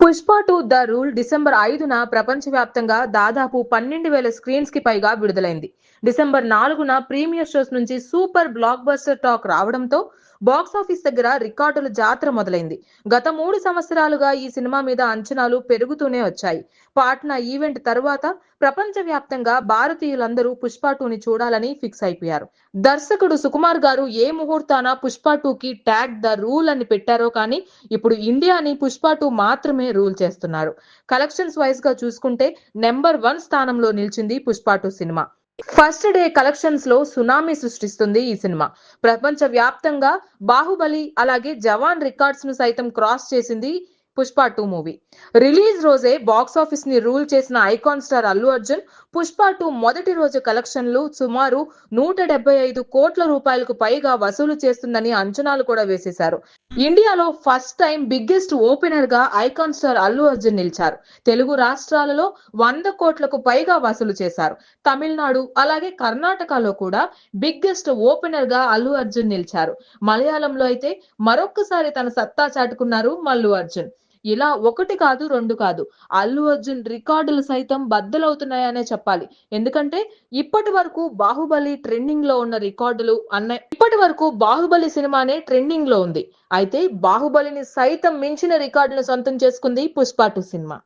Pushpa two the rule December ఐదున ప్రపంచవ్యాప్తంగా దాదాపు పన్నెండు వేల స్క్రీన్స్కి పైగా విడుదలైంది. డిసెంబర్ నాలుగున ప్రీమియర్ షోస్ నుంచి సూపర్ బ్లాక్ బస్టర్ టాక్ రావడంతో బాక్స్ ఆఫీస్ దగ్గర రికార్డుల జాతర మొదలైంది. గత మూడు సంవత్సరాలుగా ఈ సినిమా మీద అంచనాలు పెరుగుతూనే వచ్చాయి. పాట్నా ఈవెంట్ తరువాత ప్రపంచవ్యాప్తంగా భారతీయులందరూ పుష్ప టూని చూడాలని ఫిక్స్ అయిపోయారు. దర్శకుడు సుకుమార్ గారు ఏ ముహూర్తాన పుష్ప టూకి ట్యాగ్ ద రూల్ అని పెట్టారో కానీ ఇప్పుడు ఇండియాని పుష్ప టూ మాత్రమే రూల్ చేస్తున్నారు. కలెక్షన్స్ వైజ్గా చూసుకుంటే నెంబర్ వన్ స్థానంలో నిలిచింది Pushpa two cinema. First day కలెక్షన్స్లో సునామీ సృష్టిస్తుంది ఈ సినిమా. ప్రపంచ వ్యాప్తంగా బాహుబలి అలాగే జవాన్ రికార్డ్స్ను సైతం క్రాస్ చేసింది పుష్ప టూ మూవీ. రిలీజ్ రోజే బాక్స్ ఆఫీస్ని రూల్ చేసిన icon star Allu Arjun Pushpa two మొదటి రోజు కలెక్షన్లు సుమారు నూట డెబ్బై ఐదు కోట్ల రూపాయలకు పైగా వసూలు చేస్తుందని అంచనాలు కూడా వేసేశారు. ఇండియాలో ఫస్ట్ టైం బిగ్గెస్ట్ ఓపెనర్గా ఐకాన్ స్టార్ అల్లు అర్జున్ నిలిచారు. తెలుగు రాష్ట్రాలలో వంద కోట్లకు పైగా వసూలు చేశారు. తమిళనాడు అలాగే కర్ణాటకలో కూడా బిగ్గెస్ట్ ఓపెనర్గా అల్లు అర్జున్ నిలిచారు. మలయాళంలో అయితే మరొక్కసారి తన సత్తా చాటుకున్నారు మల్లు అర్జున్. ఇలా ఒకటి కాదు రెండు కాదు. అల్లు అర్జున్ రికార్డులు సైతం బద్దలవుతున్నాయనే చెప్పాలి. ఎందుకంటే ఇప్పటి వరకు బాహుబలి ట్రెండింగ్లో ఉన్న రికార్డులు అన్న ఇప్పటి వరకు బాహుబలి సినిమానే ట్రెండింగ్లో ఉంది. అయితే బాహుబలిని సైతం మించిన రికార్డును సొంతం చేసుకుంది పుష్ప టూ సినిమా.